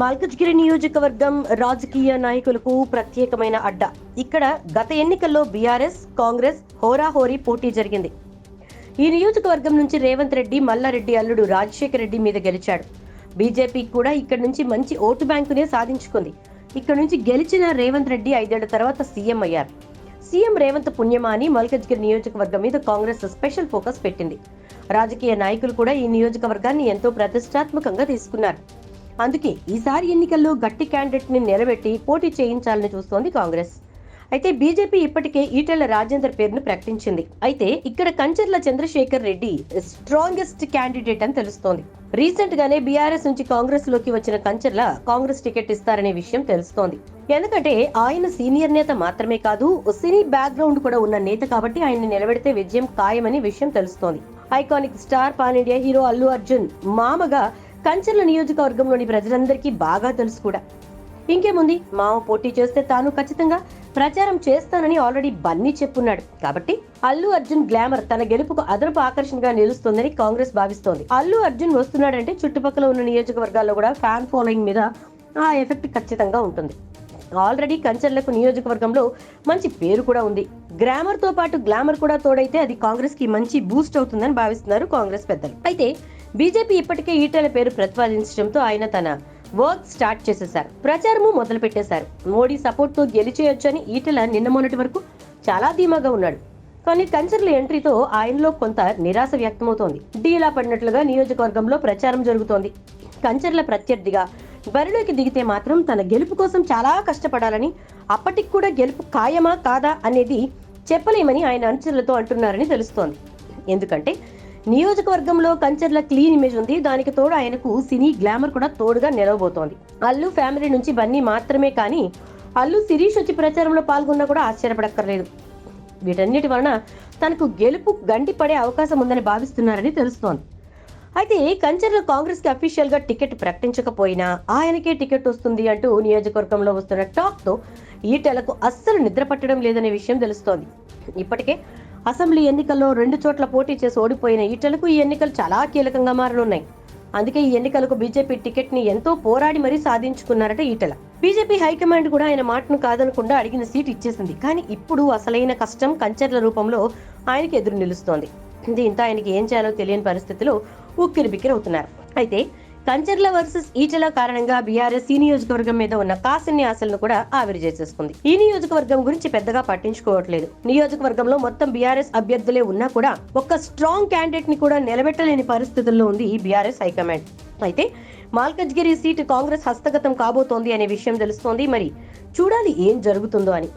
మల్కజ్గిరి నియోజకవర్గం రాజకీయ నాయకులకు ప్రత్యేకమైన అడ్డా. ఇక్కడ గత ఎన్నికల్లో బీఆర్ఎస్ కాంగ్రెస్ హోరాహోరీ పోటీ జరిగింది. ఈ నియోజకవర్గం నుంచి రేవంత్ రెడ్డి మల్లారెడ్డి అల్లుడు రాజశేఖర రెడ్డి మీద గెలిచాడు. బీజేపీ కూడా ఇక్కడ నుంచి మంచి ఓటు బ్యాంకునే సాధించుకుంది. ఇక్కడ నుంచి గెలిచిన రేవంత్ రెడ్డి ఐదేళ్ళ తర్వాత సీఎం అయ్యారు. సీఎం రేవంత్ పుణ్యమా అని మల్కజ్గిరి నియోజకవర్గం మీద కాంగ్రెస్ స్పెషల్ ఫోకస్ పెట్టింది. రాజకీయ నాయకులు కూడా ఈ నియోజకవర్గాన్ని ఎంతో ప్రతిష్టాత్మకంగా తీసుకున్నారు. అందుకే ఈసారి ఎన్నికల్లో గట్టి క్యాండిడేట్ని నిలబెట్టి పోటీ చేయించాలని చూస్తోంది కాంగ్రెస్. అయితే బీజేపీ ఇప్పటికే ఈటెల రాజేందర్ పేరును ప్రకటించింది. అయితే ఇక్కడ కంచర్ల చంద్రశేఖర్ రెడ్డి స్ట్రాంగెస్ట్ క్యాండిడేట్ అని తెలుస్తోంది. రీసెంట్ గానే బీఆర్ఎస్ నుంచి కాంగ్రెస్లోకి వచ్చిన కంచర్ల కాంగ్రెస్ టికెట్ ఇస్తారనే విషయం తెలుస్తోంది. ఎందుకంటే ఆయన సీనియర్ నేత మాత్రమే కాదు సినీ బ్యాక్గ్రౌండ్ కూడా ఉన్న నేత కాబట్టి ఆయన్ని నిలబెడితే విజయం ఖాయమని విషయం తెలుస్తోంది. Iconic star pan India hero Allu Arjun మామగా Kancharla నియోజకవర్గంలోని ప్రజలందరికీ బాగా తెలుసు కూడా. ఇంకేముంది? మామ పోటీ చేస్తే తాను ఖచ్చితంగా ప్రచారం చేస్తానని ఆల్రెడీ బన్నీ చెప్పున్నాడు. కాబట్టి అల్లు అర్జున్ గ్లామర్ తన గెలుపుకు అదనపు ఆకర్షణగా నిలుస్తోందని కాంగ్రెస్ భావిస్తోంది. అల్లు అర్జున్ వస్తున్నాడంటే చుట్టుపక్కల ఉన్న నియోజకవర్గాల్లో కూడా ఫ్యాన్ ఫాలోయింగ్ మీద ఆ ఎఫెక్ట్ ఖచ్చితంగా ఉంటుంది. ఆల్రెడీ కంచర్లకు నియోజకవర్గంలో మంచి పేరు కూడా ఉంది. గ్రామర్తో పాటు గ్లామర్ కూడా తోడైతే అది కాంగ్రెస్కి మంచి బూస్ట్ అవుతుందని భావిస్తున్నారు కాంగ్రెస్ పెద్దలు. అయితే బీజేపీ ఇప్పటికే ఈటెల పేరు ప్రతిపాదించడంతో ఆయన తన వర్క్ స్టార్ట్ చేసేశారు. ప్రచారము మొదలు పెట్టేశారు మోడీ సపోర్ట్తో గెలిచేయొచ్చని ఈటెల నిన్న మొన్నటి వరకు చాలా ధీమాగా ఉన్నాడు. కానీ కంచర్ల ఎంట్రీతో ఆయనలో కొంత నిరాశ వ్యక్తమవుతోంది. డీలా పడినట్లుగా నియోజకవర్గంలో ప్రచారం జరుగుతోంది. కంచర్ల ప్రత్యర్థిగా బరిలోకి దిగితే మాత్రం తన గెలుపు కోసం చాలా కష్టపడాలని అప్పటికి కూడా గెలుపు ఖాయమా కాదా అనేది చెప్పలేమని ఆయన అనుచరులతో అంటున్నారని తెలుస్తోంది. ఎందుకంటే నియోజకవర్గంలో కంచర్ల క్లీన్ ఇమేజ్ ఉంది. దానికి తోడు ఆయనకు సినీ గ్లామర్ కూడా తోడుగా నిలవబోతోంది. అల్లు ఫ్యామిలీ నుంచి బన్నీ మాత్రమే కానీ అల్లు శిరీష్ వచ్చి ప్రచారంలో పాల్గొన్నా కూడా ఆశ్చర్యపడక్కర్లేదు. వీటన్నిటి వలన తనకు గెలుపు గండిపడే అవకాశం ఉందని భావిస్తున్నారని తెలుస్తోంది. అయితే కంచర్ల కాంగ్రెస్కి అఫీషియల్గా టికెట్ ప్రకటించకపోయినా ఆయనకే టికెట్ వస్తుంది అంటూ నియోజకవర్గంలో వస్తున్న టాక్తో ఈటెలకు అస్సలు నిద్ర పట్టడం లేదనే విషయం తెలుస్తోంది. ఇప్పటికే అసెంబ్లీ ఎన్నికల్లో రెండు చోట్ల పోటీ చేసి ఓడిపోయిన ఈటలకు ఈ ఎన్నికలు చాలా కీలకంగా మారనున్నాయి. అందుకే ఈ ఎన్నికలకు బీజేపీ టికెట్ని ఎంతో పోరాడి మరీ సాధించుకున్నారట ఈటల. బీజేపీ హైకమాండ్ కూడా ఆయన మాటను కాదనకుండా అడిగిన సీట్ ఇచ్చేసింది. కానీ ఇప్పుడు అసలైన కష్టం కంచెర్ల రూపంలో ఆయనకి ఎదురు నిలుస్తోంది. దీంతో ఆయనకి ఏం చేయాలో తెలియని పరిస్థితిలో ఉక్కిరి బిక్కిరి అవుతున్నారు. అయితే కంచర్ల వర్సెస్ ఈటల కారణంగా బీఆర్ఎస్ ఈ నియోజకవర్గం మీద ఉన్న కాసిన్ని ఆశలను కూడా ఆవిరి చేసేసుకుంది. ఈ నియోజకవర్గం గురించి పెద్దగా పట్టించుకోవట్లేదు. నియోజకవర్గంలో మొత్తం బీఆర్ఎస్ అభ్యర్థులే ఉన్నా కూడా ఒక్క స్ట్రాంగ్ క్యాండిడేట్ని కూడా నిలబెట్టలేని పరిస్థితుల్లో ఉంది ఈ బీఆర్ఎస్ హైకమాండ్. అయితే మాల్కజ్గిరి సీటు కాంగ్రెస్ హస్తగతం కాబోతోంది అనే విషయం తెలుస్తోంది. మరి చూడాలి ఏం జరుగుతుందో అని.